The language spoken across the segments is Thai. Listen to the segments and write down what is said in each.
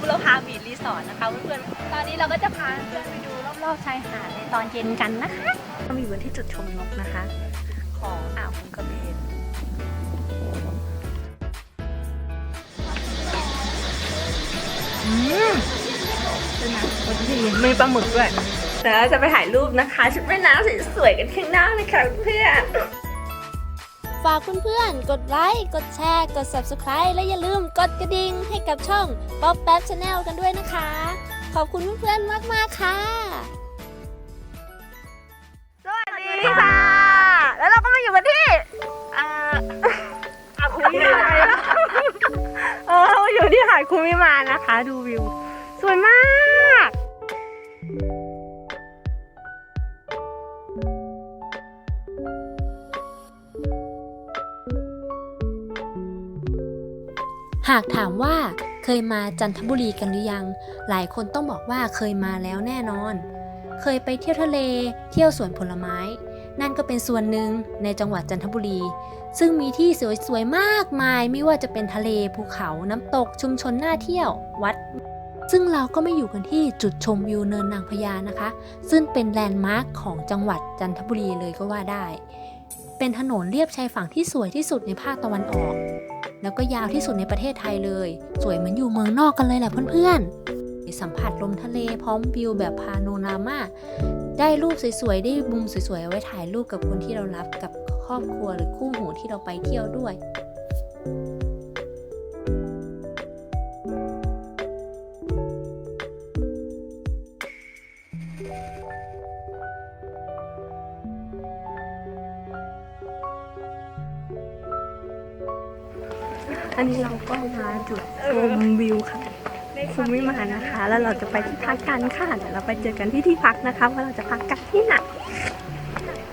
บุรพาบีชรีสอร์ทนะคะเพื่อนๆ ตอนนี้เราก็จะพาเพื่อนไปดูรอบๆชายหาดในตอนเย็นกันนะคะเรามีอยู่ที่จุดชมนกนะคะ ของอ่าวคุงกระเบนอืมเป็นนะวันที่มีปลาหมึกด้วยเดี๋ยวเราจะไปถ่ายรูปนะคะชุดว่ายน้ำสวยๆกันข้างหน้าเลยค่ะเพื่อน ฝากเพื่อนๆ กดไลค์ กดแชร์ กด Subscribe และอย่าลืมกดกระดิ่งให้กับช่องป๊อปแป๊บชาแนลกันด้วยนะคะ ขอบคุณเพื่อนๆ มากๆ ค่ะ สวัสดีค่ะ แล้วเราก็มาอยู่กันที่อ่าอาคุมิมานเออเราอยู่ที่หาดคุมิมานนะคะ ดูวิว สวยมาก หากถามว่าเคยมาจันทบุรีกันหรือยัง หลายคนต้องบอกว่าเคยมาแล้วแน่นอน เคยไปเที่ยวทะเล เที่ยวสวนผลไม้ นั่นก็เป็นส่วนหนึ่งในจังหวัดจันทบุรี ซึ่งมีที่สวยๆมากมาย ไม่ว่าจะเป็นทะเล ภูเขา น้ำตก ชุมชนน่าเที่ยว วัด ซึ่งเราก็ไม่อยู่กันที่จุดชมวิวเนินนางพญานะคะ ซึ่งเป็นแลนด์มาร์คของจังหวัดจันทบุรีเลยก็ว่าได้ เป็นถนนเลียบชายฝั่งที่สวยที่สุดในภาคตะวันออก แล้วก็ยาวที่สุดในประเทศไทยเลย สวยเหมือนอยู่เมืองนอกกันเลยแหละเพื่อนๆสัมผัสลมทะเลพร้อมวิวแบบพาโนรามาได้รูปสวยๆ ได้มุมสวยๆ เอาไว้ถ่ายรูปกับคนที่เรารับกับครอบครัวหรือคู่หูที่เราไปเที่ยวด้วย อันนี้เราก็มาจุดชมวิวค่ะคุมิมานนะคะ แล้วเราจะไปที่พักกันค่ะเดี๋ยวเราไปเจอกันที่ที่พักนะคะ ว่าเราจะพักกันที่ไหน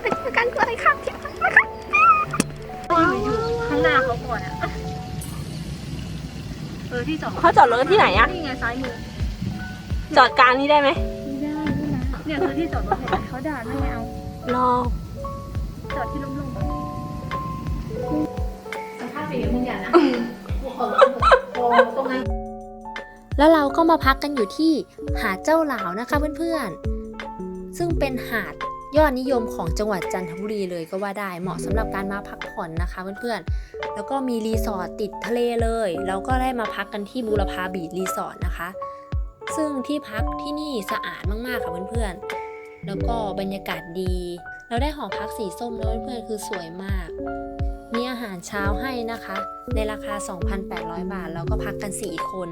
ไปเจอกันเลยค่ะที่พักนะคะข้างหน้าเขาก่อนอะเออที่จอดเขาจอดรถที่ไหนอะนี่ไงซ้ายมือจอดกลางนี้ได้ไหมไม่ได้ด้วยนะเนี่ยคือที่จอดรถเนี่ยเขาด่าไม่เอารอจอดที่ลุ่ม แล้วเราก็มาพักกันอยู่ที่หาดเจ้าหลาวนะคะเพื่อนๆ ซึ่งเป็นหาดยอดนิยมของจังหวัดจันทบุรีเลยก็ว่าได้เหมาะสำหรับการมาพักผ่อนนะคะเพื่อนๆ แล้วก็มีรีสอร์ทติดทะเลเลย เราก็ได้มาพักกันที่บูรพาบีชรีสอร์ทนะคะ ซึ่งที่พักที่นี่สะอาดมากๆค่ะเพื่อนๆ แล้วก็บรรยากาศดี เราได้หอพักสีส้มแล้วเพื่อนๆคือสวยมาก มีอาหารเช้าให้นะคะ ในราคา 2,800 บาทแล้วก็พักกัน 4 คน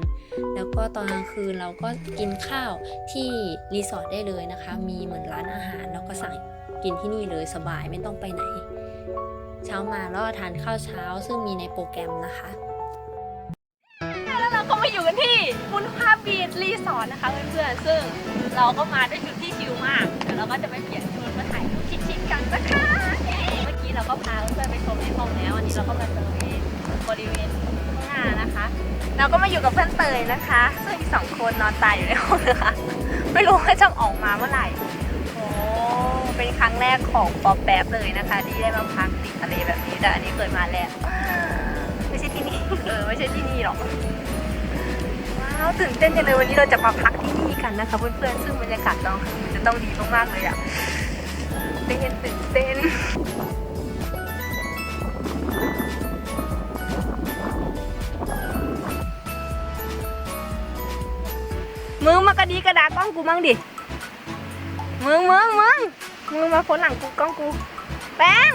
แล้วก็ตอนกลางคืนเราก็กินข้าวที่รีสอร์ทได้เลยนะคะ มีเหมือนร้านอาหารแล้วก็สั่งกินที่นี่เลยสบายไม่ต้องไปไหน เช้ามาแล้วก็ทานข้าวเช้าซึ่งมีในโปรแกรมนะคะแล้วเราก็มาอยู่กันที่บุญภาพบีรีสอร์ทนะคะเพื่อนๆซึ่งเราก็มาด้วยชุดที่ชิลมากเดี๋ยวเราก็จะไปเปลี่ยนชุดมาถ่ายรูปชิคๆกันนะคะ เมื่อกี้เราก็พาเพื่อนไปชมในห้องแล้วอันนี้เราก็มาเจอที่บริเวณข้างหน้านะคะ เราก็มาอยู่กับเพื่อนเตยนะคะซึ่งอีกสองคนนอนตายอยู่ในห้องนะคะไม่รู้ว่าจะออกมาเมื่อไหร่โอ้เป็นครั้งแรกของปอแป๊บเลยนะคะที่ได้มาพักติดทะเลแบบนี้แต่อันนี้เคยมาแล้วไม่ใช่ที่นี่เออไม่ใช่ที่นี่หรอกว้าวตื่นเต้นจังเลยวันนี้เราจะมาพักที่นี่กันนะคะเพื่อนๆซึ่งบรรยากาศตอนคืนจะต้องดีมากๆเลยอะเต้นตื่นเต้น มึงมากระดีกระดากล้องกูมั่งดิ มึงมึงมึงมึงมาคนหลังกูกล้องกู แป้ง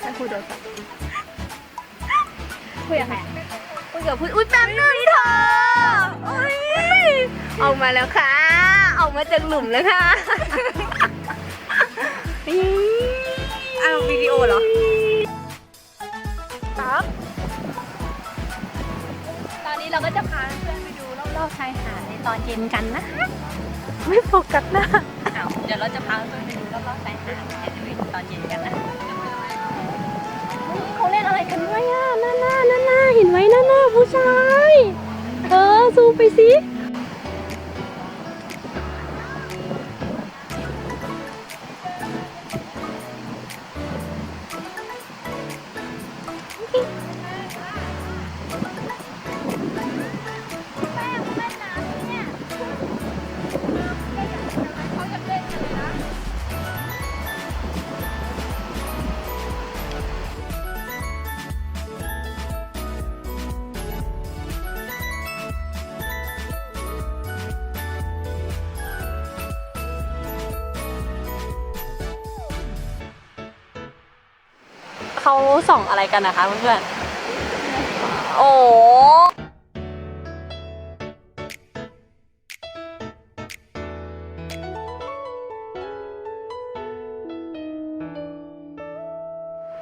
แล้วคุยโทรศัพท์คุยกับใครอะคุยกับผู้อุ้ยแป๊บนึงเธออุ้ยออกมาแล้วค่ะ ออกมาจากหลุมแล้วค่ะอ้าววิดีโอเหรอครับ ชายหาดในตอนเย็นกันนะคะไม่โฟกัสหน้าอ้าวเดี๋ยวเราจะพาเพื่อนไปดูรอบๆชายหาดในตอนเย็นกันนะเขาเล่นอะไรกันด้วยอะน่าหน้าน่าหน้าเห็นไหมน่าหน้าผู้ชาย เออซูมไปสิ เขาส่องอะไรกันนะคะเพื่อนๆ โอ้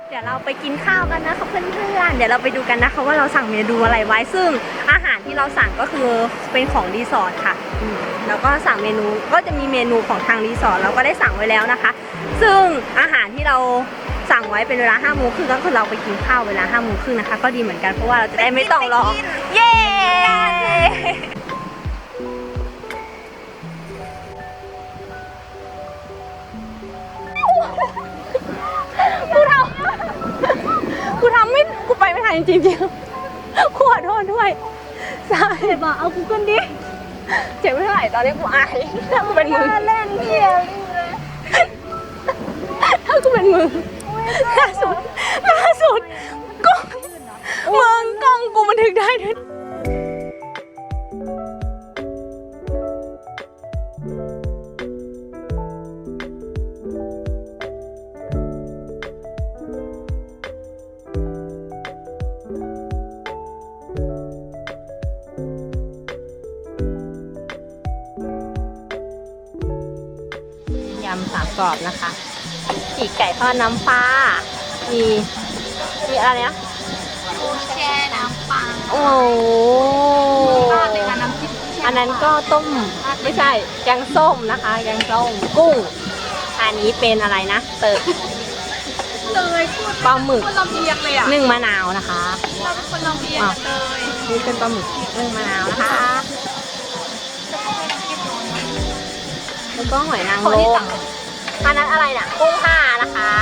เดี๋ยวเราไปกินข้าวกันนะคะเพื่อนๆ เดี๋ยวเราไปดูกันนะคะว่าเราสั่งเมนูอะไรไว้ ซึ่งอาหารที่เราสั่งก็คือเป็นของรีสอร์ทค่ะอืมแล้วก็สั่งเมนูก็จะมีเมนูของทางรีสอร์ทเราก็ได้สั่งไว้แล้วนะคะ ซึ่งอาหารที่เรา สั่งไว้เป็นเวลา5้าโมงครึ่งก็คือเราไปกินข้าวเวลา5้าโมงครึ่งนะคะ ก็ดีเหมือนกันเพราะว่าเราจะได้ไม่ต้องรอ เย้กูทำกูทำไม่กูไปไม่ทันจริงๆจริงๆกูขอโทษด้วยใช่บอกเอากูขึ้นดิ เจ็บไม่เท่าไหร่ตอนนี้กูอายถ้ากูเป็นมึงเล่นเฮียถ้ากูเป็นมึง ล่าสุดล่าสุดกล้องมึงกล้องกูบันทึกได้ด้วยยำสามกรอบนะคะ ปีกไก่ทอดน้ำปลา มี มีอะไรนะปูแช่น้ำปลาโอ้โหราดในการน้ำจิ้มอันนั้นก็ต้ม ไม่ใช่ แกงส้มนะคะ แกงส้ม กุ้ง อันนี้เป็นอะไรนะ เติร์เลยพูดปลาหมึก คนลำเอียงเลยอะนึ่งมะนาวนะคะ เราเป็นคนลำเอียงอะเลยนี่เป็นปลาหมึกนึ่งมะนาวนะคะ แล้วก็หอยนางรม อันนั้นอะไรน่ะกุ้งห่านะคะ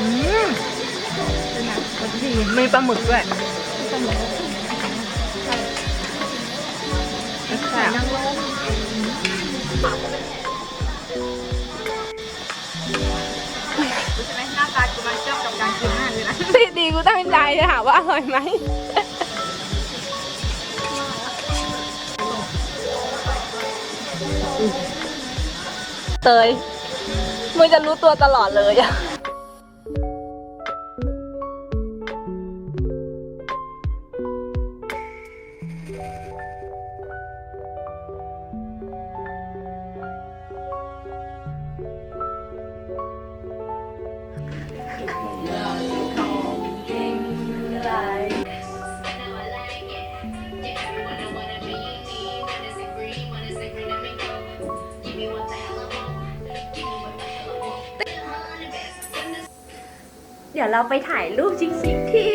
อืมดีมีปลาหมึกด้วยหอยนางรมใช่ไหมหน้าตากูมันเจ้ากับการกินมากเลยนะดีดีกูตั้งใจจะถามว่าอร่อยไหม เตยมึงจะรู้ตัวตลอดเลยอะ เดี๋ยวเราไปถ่ายรูปชิคๆที่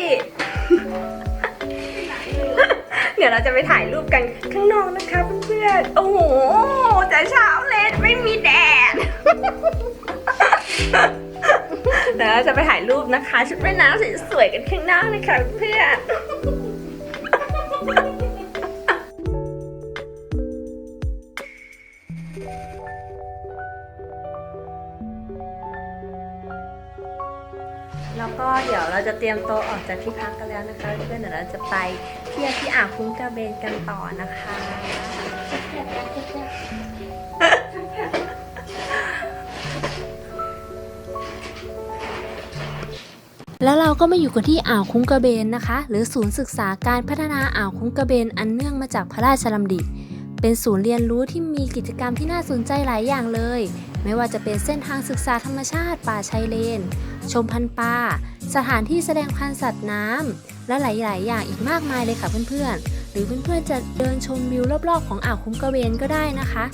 เดี๋ยวเราจะไปถ่ายรูปกันข้างนอกนะคะเพื่อนๆ โอ้โหแต่เช้าเลยไม่มีแดด เดี๋ยวเราจะไปถ่ายรูปนะคะ ชุดว่ายน้ำสวยๆกันข้างนอกนะคะเพื่อน แล้วก็เดี๋ยวเราจะเตรียมโต๊ะออกจากที่พักกันแล้วนะคะ เพื่อนเดี๋ยวเราจะไปเที่ยวที่อ่าวคุ้งกระเบนกันต่อนะคะแล้วเราก็มาอยู่กันที่อ่าวคุ้งกระเบนนะคะ หรือศูนย์ศึกษาการพัฒนาอ่าวคุ้งกระเบนอันเนื่องมาจากพระราชดำริเป็นศูนย์เรียนรู้ที่มีกิจกรรมที่น่าสนใจหลายอย่างเลย ไม่ว่าจะเป็นเส้นทางศึกษาธรรมชาติป่าชายเลน ชมพันธุ์ปลาสถานที่แสดงพันธุ์สัตว์น้ำ และหลาย ๆ อย่างอีกมากมายเลยค่ะเพื่อน ๆ หรือเพื่อน ๆ จะเดินชมวิวรอบ ๆ ของอ่าวคุ้งกระเบนก็ได้นะคะ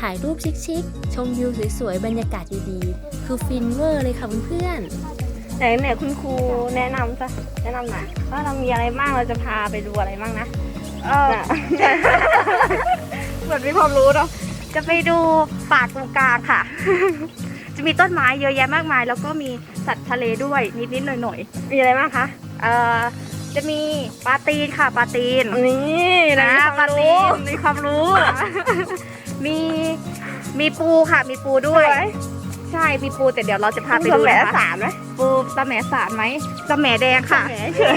ถ่ายรูปชิค ๆ ชมวิวสวย ๆ บรรยากาศดี ๆ คือฟินเวอร์เลยค่ะเพื่อน ๆ ไหนไหนคุณครูแนะนำจ้ะแนะนำหน่อยว่าเรามีอะไรบ้างเราจะพาไปดูอะไรบ้างนะเออน่ะเหมือนมีความรู้เนาะ จะไปดูป่าตรงกลางค่ะ จะมีต้นไม้เยอะแยะมากมาย แล้วก็มีสัตว์ทะเลด้วยนิดๆหน่อยมีอะไรบ้างคะๆเอ่อจะมีปลาตีนค่ะปลาตีนนี่นะนะปลาตีมีความรู้ มีมีปูค่ะ มีปูด้วย ใช่มีปูแต่เดี๋ยวเราจะพาไปดูแหมนะคะสามไหมปูสะแหมสารไหมสะแหมแดงค่ะแหมเฉย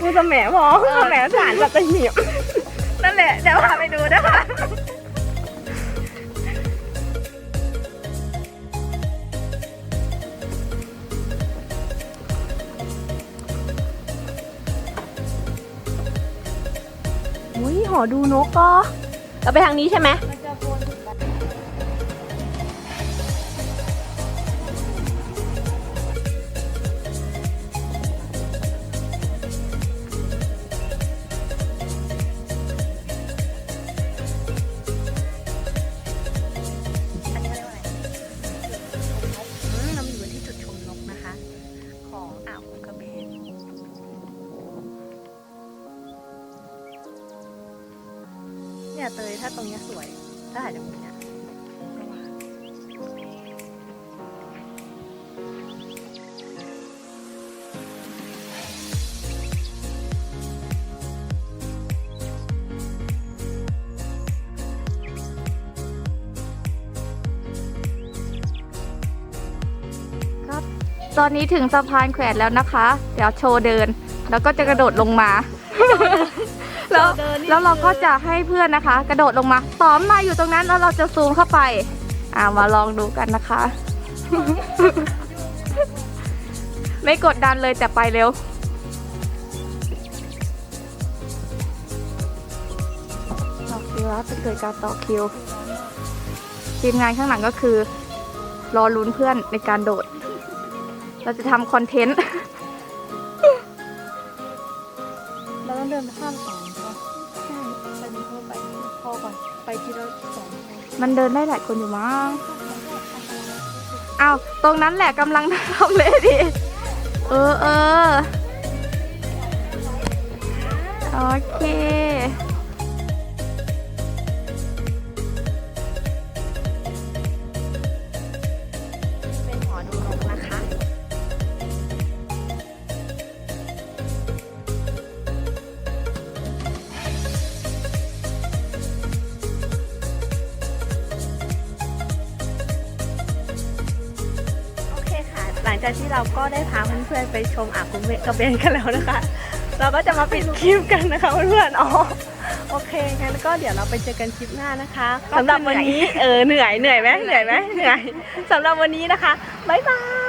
กูจะแหมพอแหมสารจะจะเหี่ยวนั่น ละเดี๋ยวพาไปดูนะคะอุ้ยหอดูนกก็เราไปทางนี้ใช่ไหม เตยถ้าตรงนี้สวย ถ้าถ่ายจากมุมเนี้ยระว่างตอนนี้ถึงสะพานแขวนแล้วนะคะ เดี๋ยวโชว์เดิน แล้วก็จะกระโดดลงมา แล้วแล้วเราก็จะให้เพื่อนนะคะ กระโดดลงมาตอมมาอยู่ตรงนั้นแล้วเราจะซูมเข้าไป อ่ามาลองดูกันนะคะ ไม่กดดันเลยแต่ไปเร็วต่อคิวแล้วจะเกิดการต่อคิวทีมงานข้างหลังก็คือ รอลุ้นเพื่อนในการโดด เราจะทำคอนเทนต์ มันเดินได้หลายคนอยู่มั้งอ้าตรงนั้นแหละกำลังทำเลยดิ เออเออโอเค จากที่เราก็ได้พาเพื่อนๆไปชมอ่างคุ้งกระเบนกันแล้วนะคะ เราก็จะมาปิดคลิปกันนะคะเพื่อนๆอ๋อโอเคงั้นก็เดี๋ยวเราไปเจอกันคลิปหน้านะคะสำหรับวันนี้เออเหนื่อยเหนื่อยไหมเหนื่อยไหมเหนื่อยสำหรับวันนี้นะคะบ๊ายบาย